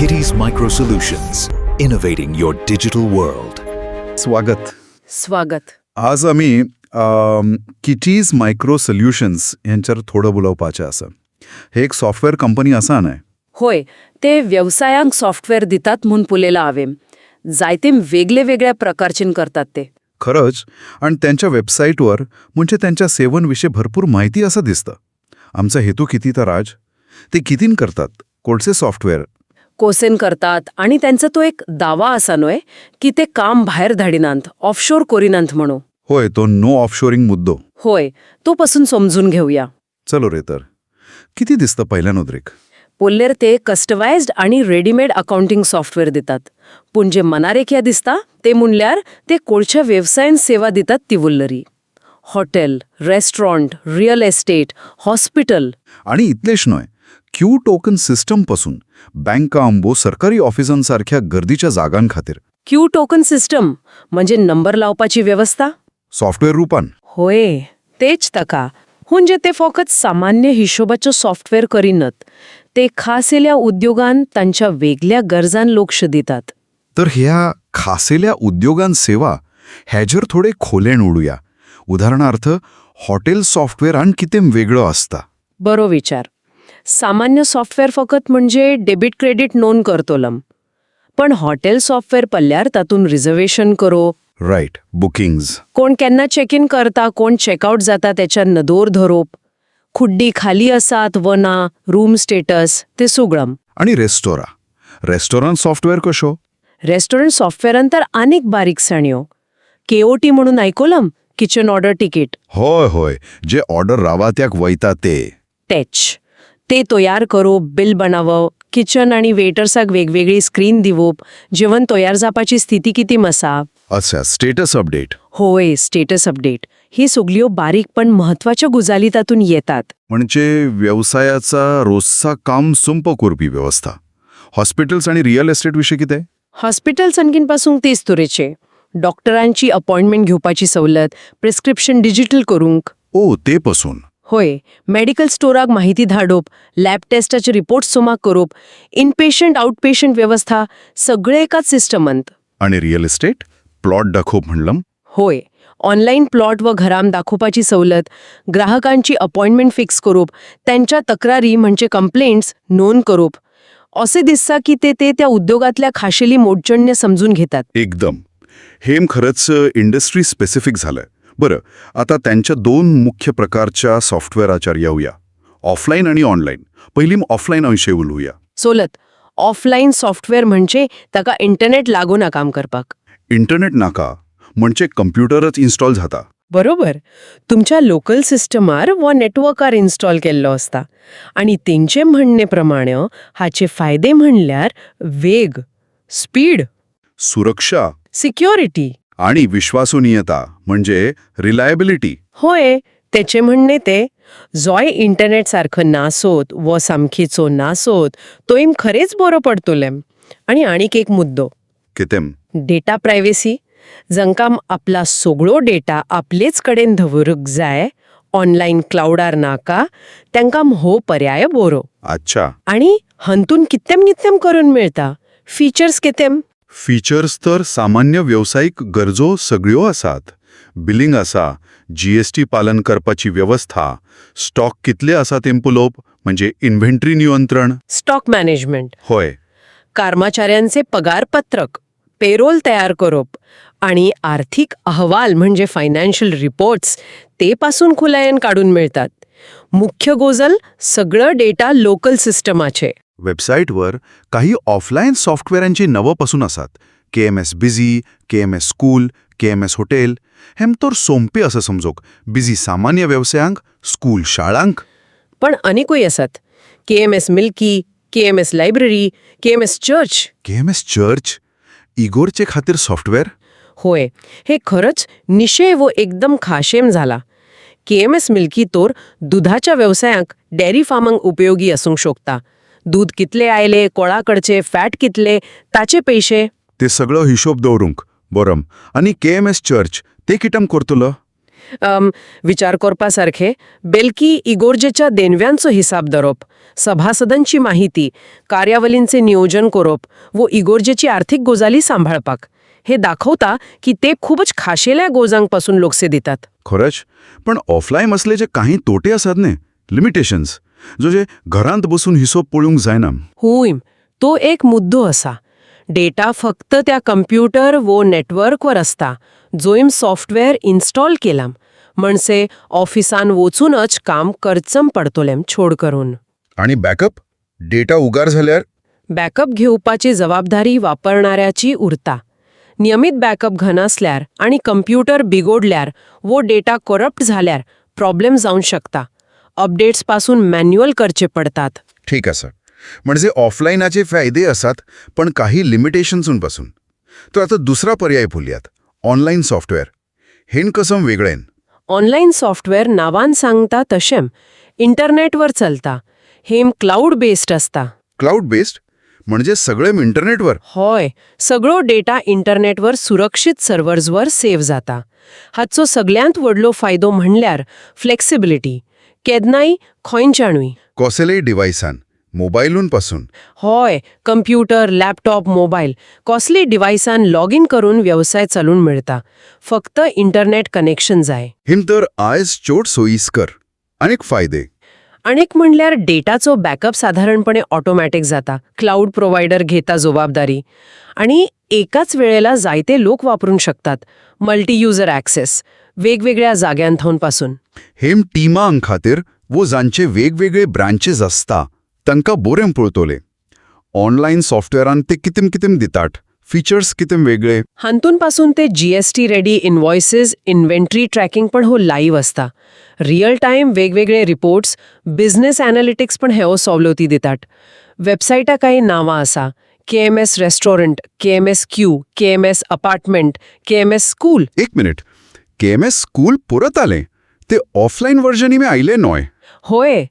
Kitty's Micro Solutions, innovating your digital world. स्वागत स्वागत आज आमी अम, किटीज मायक्रो सोल्युशन्स यांच्यावर थोडं उलोवपाचें आसा हे एक सॉफ्टवेअर कंपनी आसा न्हय होय ते व्यवसायांक सॉफ्टवेअर दितात म्हूण पुलेला हांवें जायते वेगळे वेगळ्या प्रकारचीन करतात ते. खरंच आणि त्यांच्या वेबसाईटवर म्हणजे त्यांच्या सेवांविषयी भरपूर माहिती असं दिसतं. आमचा हेतू किती तर राज ते कितीन करतात? कोणचे सॉफ्टवेअर कोसेन करतात आणि त्यांचा तो एक दावा असा न्हय की ते काम भायर धाडिनांत ऑफशोर कोरिनांत म्हणू. होय तो नो ऑफशोरिंग मुद्दो. होय तो पासून समजून घेऊया. चलो रे तर. किती दिसतं पहिल्या नोदरेक? पोल्लेर ते कस्टमायज्ड आणि रेडीमेड अकाउंटिंग सॉफ्टवेअर दितात. पूण जे मनारेख्या दिसता ते म्हणल्यार ते कोणच्या व्यवसायान सेवा दितात ती उरलरी hotel restaurant real estate hospital आणि इतलेच न्हय क्यू टोकन सिस्टमपासून बँका आंबो सरकारी ऑफिसांसारख्या गर्दीच्या जागांखातीर. क्यू टोकन सिस्टम म्हणजे नंबर लावपाची व्यवस्था? सॉफ्टवेअर रुपान. होय तेच तका. म्हणजे ते फकत सामान्य हिशोबाचं सॉफ्टवेअर करीनत. ते खासेल्या उद्योगान तांच्या वेगळ्या गरजांन लक्ष दितात. तर ह्या खासेल्या उद्योगां सेवा हेजर थोडे खोलेण उडूया. उदाहरणार्थ हॉटेल सॉफ्टवेअर आणि कितें वेगळं असता. बरो विचार. सामान्य सॉफ्टवेअर फकत म्हणजे डेबिट क्रेडिट नोंद करतोलम पण हॉटेल सॉफ्टवेअर पडल्यार तातून रिझर्वेशन करो. राईट बुकिंग्स कोण केन्ना चेक इन करता कोण चेकआउट जाता त्याच्या नदोर धरोप खुड्डी खाली आसात व ना रूम स्टेटस ते सुगळम आणि रेस्टोरा. रेस्टॉरंट सॉफ्टवेअर कशो? रेस्टॉरंट सॉफ्टवेअरान तर अनेक बारीकसाणयो केओटी म्हणून ऐकोलम किचन ऑर्डर तिकीट होय होय. जे ऑर्डर रावात्याक वयता ते टॅच ते तयार करप बिल बनावप किचन आणि वेटर्साक वेगवेगळी स्क्रीन दिवप. जेवण तयार जावपाची स्थिती किती मसा? अच्छा स्टेटस अपडेट. होय स्टेटस अपडेट. ही सगल्यो बारीक पण महत्त्वाच्या गुजाली तातून येतात. म्हणजे व्यवसायाचा रोजचा काम सुंप करपी व्यवस्था. हॉस्पिटल्स आणि रिअल एस्टेट विषयी कितें हॉस्पिटलपासून तेच तरेचे. डॉक्टरांची अपॉइंटमेंट घेवपाची सवलत. प्रिस्क्रिप्शन डिजिटल करूंक. ओ ते पासून. होय मेडिकल स्टोराक माहिती धाडप लॅब टेस्टाचे रिपोर्ट सुमाक करप इनपेशंट आउटपेशंट व्यवस्था सगळे एकाच सिस्टमांत. आणि रिअल एस्टेट प्लॉट दाखोवप म्हणलम? होय ऑनलाईन प्लॉट व घराम दाखोवपाची सवलत ग्राहकांची अपॉइंटमेंट फिक्स करप त्यांच्या तक्रारी म्हणजे कंप्लेंट्स नोंद करप. असे दिसता की ते ते त्या उद्योगातल्या खाशेली मोडचणणे समजून घेतात. एकदम. हेम खरंच इंडस्ट्री स्पेसिफिक झालंय. बरं आता त्यांच्या दोन मुख्य प्रकारच्या सॉफ्टवेअराच्यार येऊया. ऑफलाईन आणि ऑनलाईन. पहिली ऑफलाईन अंशे उलवूया सोलत. ऑफलाईन सॉफ्टवेअर म्हणजे ताका इंटरनेट लागून काम करपाक इंटरनेट नाका म्हणजे कम्प्युटरच इन्स्टॉल जाता बरोबर. तुमच्या लोकल सिस्टमार वा नेटवर्कार इन्स्टॉल केल्लो असता. आणि तेंचे म्हणणे प्रमाणे हाचे फायदे म्हणल्यार वेग स्पीड सुरक्षा. सिक्युरिटी. आणि विश्वासनीयता म्हणजे रिलायबिलिटी. होय तेचे म्हणणे ते जोय इंटरनेट सारखं नासोत व सामखीचो नासोत तोईम खरेच बरो पडतोलेम. आणि आणीक एक मुद्दो. कितें डेटा प्रायवेसी जंकाम आपला सगळो डेटा आपलेच कडेन दवरूंक जाय ऑनलायन क्लाउडार नाका तांकां हो पर्याय बरो. अच्छा. आणि हंतून कितेम कितेम करून मिळता. फीचर्स कितेम फीचर्स तर सामान्य व्यावसायिक गरजो सगळ्यो आसात. बिलिंग आसा जीएसटी पालन करपाची व्यवस्था स्टॉक कितले आसा तें पळोवप म्हणजे इन्व्हेंटरी नियंत्रण. स्टॉक मॅनेजमेंट होय. कर्मचाऱ्यांचे पगारपत्रक पेरोल तयार करप आणि आर्थिक अहवाल म्हणजे फायनान्शियल रिपोर्ट्स ते पासून खुलायन काढून मिळतात. मुख्य गोजल सगळं डेटा लोकल सिस्टमाचे वेबसाईटवर काही ऑफलाईन सॉफ्टवेअरांची नवं पासून आसात K M S busy K M S school K M S hotel हेम तर सोंपे असं समजोक. बिझी सामान्य व्यवसायांक स्कूल शाळांक. पण अनेकूय आसात K M S milky K M S library K M S church. K M S church? इगोरचे खातीर सॉफ्टवेअर? होय. हे खरंच निशय व एकदम खाशेम झाला. के एम एस मिल्की तोर दुधाच्या व्यवसायांक डेअरी फार्मांक उपयोगी असूंक शकता. दूध कितले आयले कोळाकडचे फॅट कितले ताचे पैसे ते सगळं हिशोब दवरूंक बरम. आणि के एम एस चर्च ते किटम करतलो? अम, विचार करपासारखे बेलकी इगोर्जेच्या देणव्यांचो हिसाब धरप सभासदांची माहिती कार्यावलींचे नियोजन करप व इगोर्जेची आर्थिक गजाली सांभाळपाक. हे दाखवता की ते खूपच खाशेल्या गोजांपासून लोकसे दितात. खरंच? पण ऑफलाईन असलेचे काही तोटे असतात ने लिमिटेशन्स. जो जे घरांत बसून हिशोब पळूंक जायना. हुय तो एक मुद्दो असा. डेटा फक्त त्या कम्प्युटर वो नेटवर्कवर असता जोईम सॉफ्टवेअर इन्स्टॉल केलाम. म्हणसे ऑफिसान वचूनच काम करचम पडतोलेम छोड करून. आणि बॅकअप? डेटा उगार झाल्यार? बॅकअप घेवपाची जबाबदारी वापरणाऱ्याची उरता. नियमित बॅकअप घनासल्यार आणि कम्प्युटर बिगोडल्यार वो डेटा करप्ट झाल्यार प्रॉब्लेम जावंक शकता. अपडेट्सपासून मॅन्युअल करचे पडतात. ठीक आहे सर. म्हणजे ऑफलाईनाचे फायदे असतात पण काही लिमिटेशन्सून तर आता दुसरा पर्याय बोलूयात. Online software. हेन कसं वेगळेन. ऑनलाईन सॉफ्टवेअर नावान सांगता तशें इंटरनेटवर चलता. हेम क्लाउड बेस्ड असता. Cloud based? म्हणजे सगळे इंटरनेटवर? होय सगळो डेटा इंटरनेटवर सुरक्षित सर्व्हर्सवर सेव्ह जाता. हाचो सगळ्यांत व्हडलो फायदो म्हणल्यार फ्लेक्सिबिलिटी. केदनाय खंयच्याणूय कसलेय डिव्हायसान मोबाईलून पासून. होय कम्प्युटर लॅपटॉप मोबाईल कसली डिव्हायसान लॉग इन करून व्यवसाय चालून मिळता. फक्त इंटरनेट कनेक्शन जाय. हिम तर आयज चोट सोयीस्कर अनेक फायदे. अनेक म्हणल्यार डेटाचो बॅकअप साधारणपणे ऑटोमॅटिक जाता. क्लाउड प्रोव्हायडर घेता जबाबदारी. आणि एकाच वेळेला जायते लोक वापरून शकतात. मल्टी युजर ॲक्सेस वेगवेगळ्या जाग्यांथांपासून हेम टिमांक खातीर वो जांचे वेगवेगळे ब्रांचेस असता तांकां बोरें पळतोले. ऑनलायन सॉफ्टवेअरान ते कितें कितें दितात फीचर्स कितें वेगळे. हांतून ते GST ready invoices inventory tracking पण हो लाईव्ह असता. रिअल टाईम वेगवेगळे रिपोर्ट्स बिझनेस ॲनालिटिक्स पण हे सवलती दितात. वेबसायटा काही नावां आसा K M S restaurant K M S queue K M S apartment K M S school. एक minute. K M S school परत आले. ते ऑफलाईन वर्जनी में आयले नॉय. होय.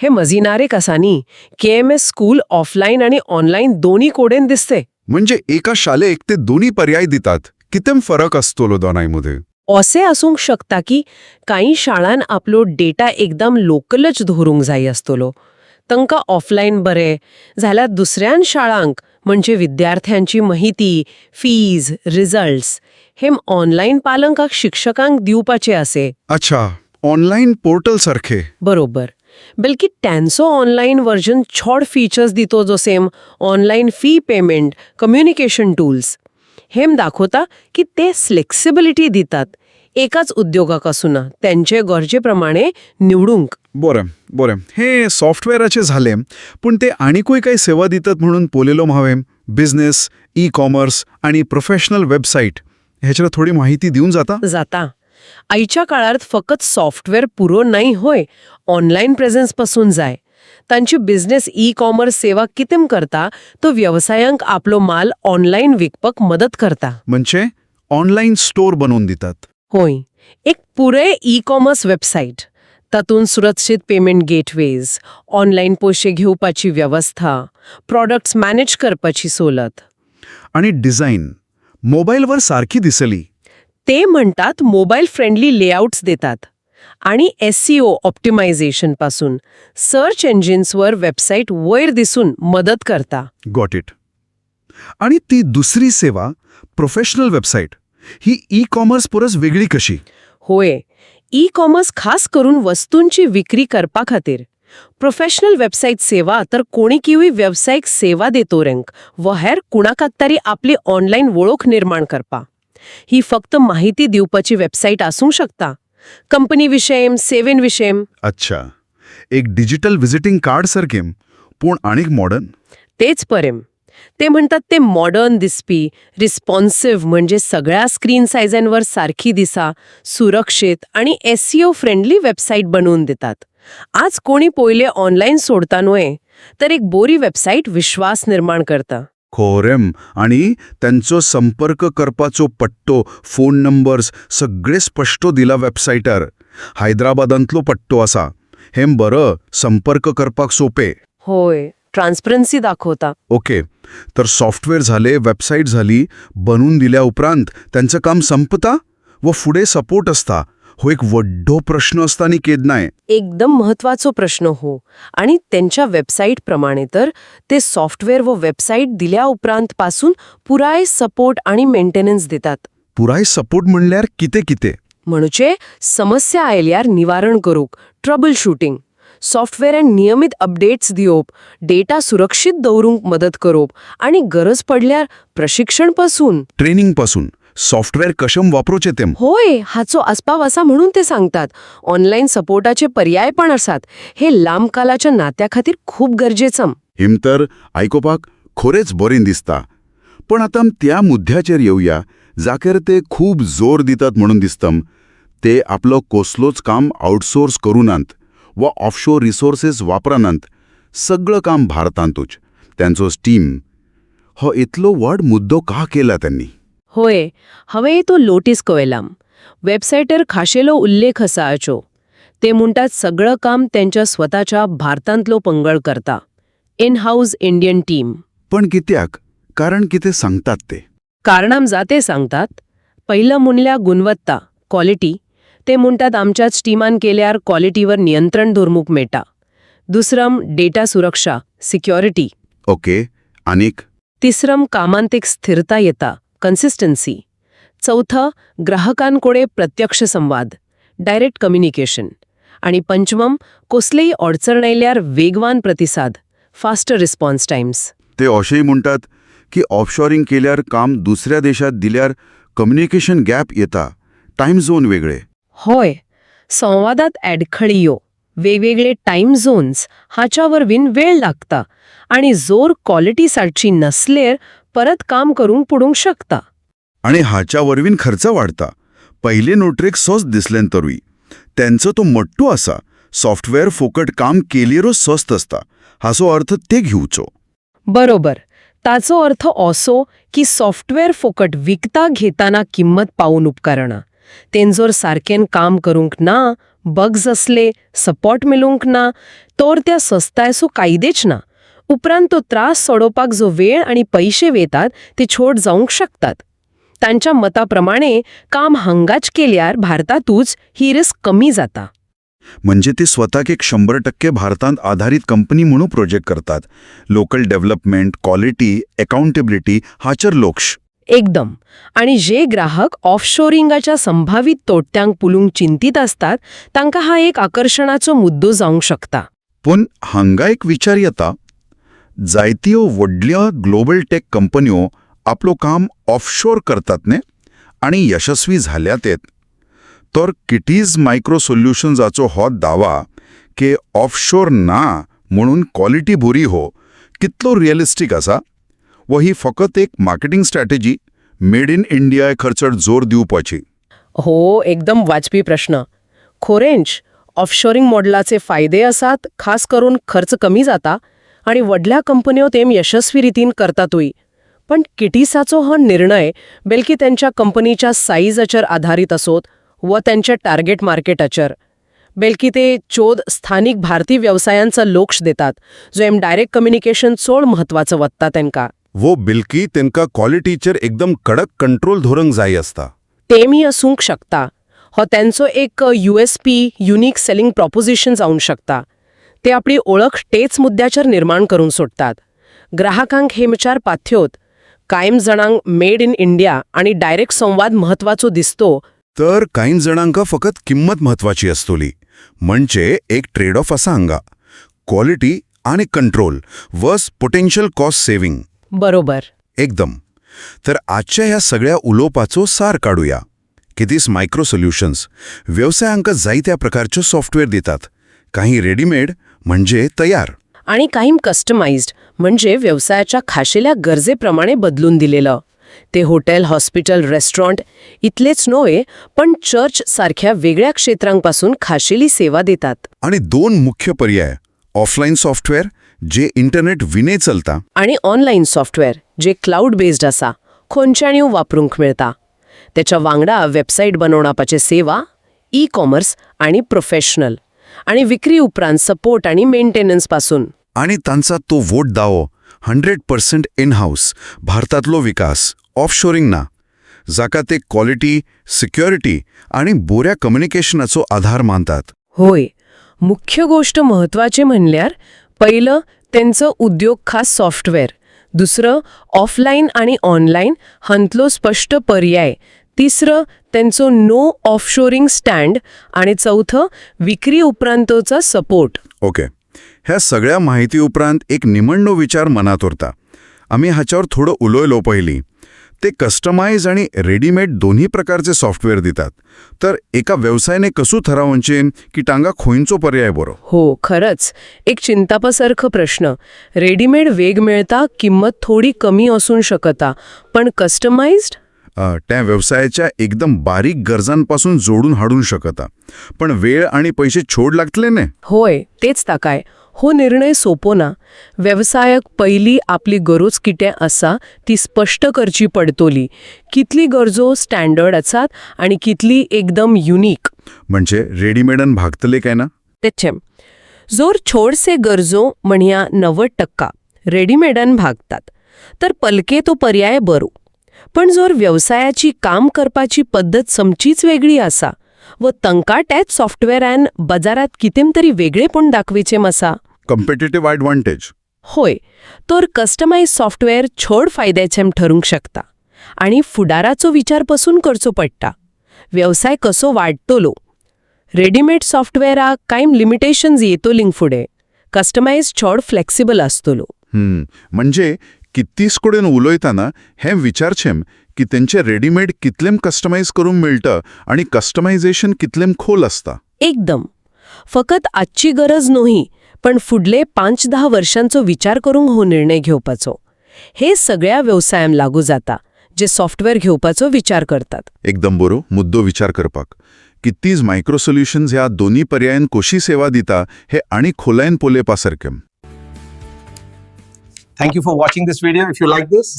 हे मजिनारेक आसा न्ही K M S school offline आणि ऑनलाईन दोन्ही कोडेन दिसते. म्हणजे एका शाळेक ते दोन्ही पर्याय दितात. कितें फरक असतलो दोनांयमध्ये असे आसूंक शकता की काही शाळांन आपलो डेटा एकदम लोकलच धरूंक जाय आसतलो तांकां ऑफलायन बरे जाल्यार दुसऱ्यान शाळांक म्हणजे विद्यार्थ्यांची माहिती फीज रिझल्ट्स हेम ऑनलायन पालकांक शिक्षकांक दिवपाचे आसे अच्छा ऑनलाईन पोर्टल सारखे. बरोबर. बल्कि टॅन्सो ऑनलाईन वर्जन छोड फीचर्स दितो जो same online fee payment communication tools हेम दाखवता की ते फ्लेक्सिबिलिटी दितात. एकाच उद्योगाक आसुना त्यांचे गरजेप्रमाणे निवडूंक बरें बरें. हे सॉफ्टवेअराचे झाले पण ते आणिकूय काही सेवा दितात म्हणून पोलेलो हांवें बिझनेस ई कॉमर्स आणि प्रोफेशनल वेबसाईट. ह्याच्यावर थोडी माहिती दिवन जाता? जाता. आईच्या काळात फकत सॉफ्टवेअर पुरो नाही होय ऑनलाईन प्रेझेन्सपासून जाय. तांची बिझनेस ई कॉमर्स सेवा कितें करता तो व्यवसायांक आपलो माल ऑनलाईन विकपक मदत करता. म्हणजे ऑनलाईन स्टोर बनवून दितात. होय. एक पुरे ई कॉमर्स वेबसाईट तातूंत सुरक्षीत पेमेंट गेटवेज ऑनलाईन पयशे घेवपाची व्यवस्था प्रॉडक्ट्स मॅनेज करपाची सोलत आणि डिझाईन मोबाईलवर सारखी दिसली. ते म्हणतात मोबाईल फ्रेंडली लेआउट्स देतात. आणि एस सी ओ ऑप्टिमायझेशनपासून सर्च इंजिन्सवर वेबसाईट वयर दिसून मदत करता. गॉट इट आणि ती दुसरी सेवा प्रोफेशनल वेबसाईट ही ई कॉमर्स परस वेगळी कशी? होय. ई कॉमर्स खास करून वस्तूंची विक्री करपा खातीर प्रोफेशनल वेबसाईट सेवा तर कोणी किवी व्यावसायिक सेवा देतो रंक व हेर कुणाकाक तरी आपली ऑनलाईन वळख निर्माण करपा. ही फक्त माहिती दिवपाची वेबसाईट आसूंक शकता. कंपनी विशयम सेवेन विशयम अच्छा. एक डिजिटल विजिटिंग कार्ड सारखें पूण आनीक मॉडर्न तेच परेम. ते म्हणतात ते मॉडर्न दिसपी रिस्पॉन्सिव्ह म्हणजे सगळ्या स्क्रीन सायझांवर सारखी दिसा सुरक्षित आणि एसईओ फ्रेंडली वेबसाईट बनवून देतात. आज कोणी पहिले ऑनलाईन सोडता न्हय तर एक बोरी वेबसाईट विश्वास निर्माण करता. खोरेम आणि त्यांचो संपर्क करपाचो पट्टो फोन नंबर्स सगळे स्पष्ट दिला वेबसायटार हैदराबादांतलो पट्टो आसा हेम बरं संपर्क करपाक सोपे. होय. ट्रान्सपरन्सी दाखवता. ओके. तर सॉफ्टवेअर झाले वेबसाईट झाली बनवून दिल्या उपरांत त्यांचं काम संपता व फुडें सपोर्ट असता? हो एक व्हड्डो प्रश्न असताना केदनाय एकदम महत्वाचो प्रश्न हो. आणि त्यांच्या वेबसाईट प्रमाणे तर ते सॉफ्टवेअर व वेबसाईट दिल्या उपरांत पासून पुराय सपोर्ट आणि मेंटेनन्स दितात. पुराय सपोर्ट म्हणल्यार किते किते? म्हणजे समस्या आयल्यार निवारण करूक ट्रबल शूटिंग सॉफ्टवेअरान नियमित अपडेट्स दिवप डेटा सुरक्षित दवरूंक मदत करप आणि गरज पडल्यार प्रशिक्षणपासून. ट्रेनिंगपासून. सॉफ्टवेअर कशम वापरूचे तेम? होय हाचो आस्पाव असा म्हणून ते सांगतात. ऑनलाईन सपोर्टाचे पर्याय पण आसात. हे लांब कालाच्या नात्या खातीर खूप गरजेचं हिम तर आयकोपाक खरेंच बरें दिसता. पण आतां त्या मुद्द्याचेर येवया जाकेर ते खूब जोर दितात म्हणून दिसतम. ते आपलो कसलोच काम आउटसोर्स करुनांत. वा ऑफशोर रिसोर्सेस वापरानांत सगळं काम भारतांतूच. त्यांचो स्टीम हो इतलो व्हड मुद्दो का केला त्यांनी? होय हवे तो लोटीस कवेलाम. वेबसायटर खाशेलो उल्लेख असा हाचो ते म्हणटात सगळं काम त्यांच्या स्वताच्या भारतांतलो पंगड करता. इन हाऊस इंडियन टीम पण कित्याक? कारण कितें सांगतात ते? कारणाम जाते सांगतात. पहिलं म्हणल्या गुणवत्ता क्वालिटी ते म्हणटात आमच्याच टिमान केल्यार क्वालिटीवर नियंत्रण दवरमूक मेळटा दुसरं डेटा सुरक्षा सिक्युरिटी. ओके आनीक. तिसरं कामांत एक स्थिरता येता कन्सिस्टन्सी. चौथं ग्राहकांकडे प्रत्यक्ष संवाद डायरेक्ट कम्युनिकेशन. आणि पंचमम कसलेही अडचण आयल्यार वेगवान प्रतिसाद फास्टर रिस्पॉन्स टाइम्स. ते अशेंय म्हणटात की ऑफशोरिंग केल्यार काम दुसऱ्या देशात दिल्यार कम्युनिकेशन गॅप येता टायम झोन वेगळे. होय संवादात अडखळीयो वेगवेगळे टाइम झोन्स हाच्या वरवीं वेळ लागता आणि जोर क्वालिटी सारची नसलेर परत काम करूंक पुडूंक शकता. आणि हाच्या वरवीं खर्च वाडटा पहिले नोटरेक स्वस्त दिसलें तरूय त्यांचो तो मट्टू आसा सॉफ्टवेअर फोकट काम केल्यारूच स्वस्त असता. हाचो अर्थ ते घेवचो बरोबर ताचो अर्थ असो की सॉफ्टवेअर फुकट विकता घेताना किंमत पावून उपकारना तेंजोर सारकेन काम करूंक ना बग्स असले सपोर्ट मेळूंक ना तोर त्या सस्तायसो कायदेच ना. उपरांत तो त्रास सोडोवपाक जो वेळ आणि पैसे वेतात ते छोड जावंक शकतात. तांच्या मताप्रमाणे काम हंगाच केल्यार भारतातूच ही रिस्क कमी जाता. म्हणजे ते स्वताक एक शंभर टक्के भारतांत आधारित कंपनी म्हणून प्रोजेक्ट करतात. लोकल डेव्हलपमेंट क्वालिटी अकाउंटेबिलिटी हाचेर लोक्ष. एकदम. आणि जे ग्राहक ऑफशोरिंगाच्या संभावित तोट्यांक पुलूंक चिंतीत असतात तांकां हा एक आकर्षणाचो मुद्दो जावंक शकता. पूण हांगा एक विचार येता जायत्यो व्हडल्यो ग्लोबल टेक कंपन्यो आपलो काम ऑफशोर करतात ने आणि यशस्वी झाल्या तेत तर किटीज मायक्रो सोल्युशन्साचो हो दावा की ऑफशोर ना म्हणून क्वालिटी बरी हो कितलो रिअलिस्टीक आसा? व ही फकत एक marketing strategy made in India खर्चड जोर दिवपाची हो एकदम वाजपी प्रश्न. खोरेंच ऑफशोरिंग मॉडेलाचे फायदे आसात खास करून खर्च कमी जाता आणि व्हडल्या कंपन्यो तेम यशस्वी रितीन करतातूय पण किटीसाचो हो निर्णय बेलकी त्यांच्या कंपनीच्या साईजाचेर आधारित असोत व त्यांच्या टार्गेट मार्केटाचेर बेलकी ते चोद स्थानिक भारतीय व्यवसायांचा लोक्ष देतात जो एम डायरेक्ट कम्युनिकेशन चोड महत्वाचं वत्ता त्यांना वो बिलकी तेंका क्वालिटीचेर एकदम कडक कंट्रोल धोरंक जाय असता। तेमी असूंक शकता। हो त्यांचो एक युएसपी युनिक सेलिंग प्रॉपोजिशन जावंक शकता। ते आपली ओळख तेच मुद्द्याचेर निर्माण करून सोडतात। ग्राहकांक हे विचार पाथ्योत। कायम जणांक मेड इन इंडिया आणि डायरेक्ट संवाद महत्वाचो दिसतो। तर कांय जाणांका फकत किंमत म्हत्वाची आसतली म्हणजे एक ट्रेड ऑफ आसा हांगा। क्वालिटी आणि कंट्रोल वस पोटेन्शियल कॉस्ट सेव्हिंग बरोबर. एकदम. तर आजच्या ह्या सगळ्या उलोवपाचो सार काढूया. कितीस मायक्रो सोल्युशन्स व्यवसायांका जायत्या प्रकारच्यो सॉफ्टवेअर दितात. काही रेडीमेड म्हणजे तयार. आणि काही कस्टमाइज्ड म्हणजे व्यवसायाच्या खाशेल्या गरजेप्रमाणे बदलून दिलेलं. ते हॉटेल हॉस्पिटल रेस्टॉरंट इतलेच नव्हे पण चर्च सारख्या वेगळ्या क्षेत्रांपासून खाशेली सेवा देतात. आणि दोन मुख्य पर्याय. ऑफलाईन सॉफ्टवेअर जे इंटरनेट विने चलता. आणि ऑनलाईन सॉफ्टवेअर जे क्लाउड बेस्ड आसा खंयच्यानय वापरूंक मेळटा त्याच्या वांगडा वेबसाईट बनवणापाचे सेवा ई कॉमर्स आणि प्रोफेशनल आणि विक्री उपरांत सपोर्ट आणि मेंटेनन्सपासून. आणि तांचा तो वोट दावो हंड्रेड पर्सेंट इन हाऊस भारतातलो विकास ऑफशोरिंग ना जाका ते क्वालिटी सिक्युरिटी आणि बोऱ्या कम्युनिकेशनाचो आधार मानतात. होय. मुख्य गोष्ट महत्वाची म्हणल्यार पहिलं त्यांचं उद्योग खास सॉफ्टवेअर. दुसरं ऑफलाईन आणि ऑनलाईन हंतलो स्पष्ट पर्याय. तिसरं त्यांचं नो ऑफशोरिंग स्टँड. आणि चौथं विक्री उपरांतचा सपोर्ट. ओके. ह्या सगळ्या माहिती उपरांत एक निमण्णो विचार मनात उरता. आम्ही हाच्यावर थोडं उलोयलो पहिली. ते कस्टमाइज आणि रेडीमेड दोन्ही प्रकारचे सॉफ्टवेअर दितात. तर एका व्यवसायाने कसू ठरावचे की टांगा खोईंचो पर्याय बरो? हो खरंच. एक चिंतापसारखं प्रश्न. रेडीमेड वेग मिळता किंमत थोडी कमी असून शकता पण कस्टमाइज्ड त्या व्यवसायाच्या एकदम बारीक गरजांपासून जोडून हाडून शकता. पण वेळ आणि पैसे छोड लागतले ने? होय तेच ताकाय. हो निर्णय सोपो ना. व्यवसायक पहिली आपली गरज कितें आसा ती स्पष्ट करची पडतली. कितली गरजो स्टँडर्ड आसात आणि कितली एकदम युनिक. म्हणजे रेडीमेडन भागतले काय ना? तेचें जोर छोडसे गरजो म्हणया नव्वद टक्का. रेडीमेडान भागतात. तर पलके तो पर्याय बरो. पण जोर व्यवसायाची काम करपाची पद्धत समचीच वेगळी आसा व तंका त्याच सॉफ्टवेअरान बाजारात कितें तरी वेगळेपण दाखवेचें आसा कम्पिटेटिव्ह ॲडव्हान्टेज होय तर कस्टमाइज सॉफ्टवेअर छोड फायद्याचें ठरूंक शकता आणि फुडाराचो विचार पसून करचो पडटा. व्यवसाय कसो वाडटलो रेडीमेड सॉफ्टवेअराक कांय लिमिटेशन्स येतोलींक फुडें. कस्टमाइज चोड फ्लेक्सिबल हम्म, म्हणजे कित्तीस कडेन उलयतना हें विचारचें की तेंचे रेडीमेड कितलेम कस्टमाइज करूंक मेळटा आणि कस्टमायझेशन कितलेम खोल आसता एकदम. फकत आजची गरज न्हय पण फुडले पांच धा वर्षांचो विचार करूंक हो निर्णय घेवपाचो. हे सगळ्या व्यवसायांक लागू जाता जे सॉफ्टवेअर घेवपाचो विचार करतात. एकदम बरो मुद्दो विचार करपाक. कित्तीज मायक्रो सोल्युशन्स ह्या दोन्ही पर्यायान कशी सेवा दिता हे आणि खोलायन पोलेपासारकें Thank you for watching this video. If you like this,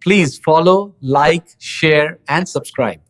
please follow, like, share, and subscribe.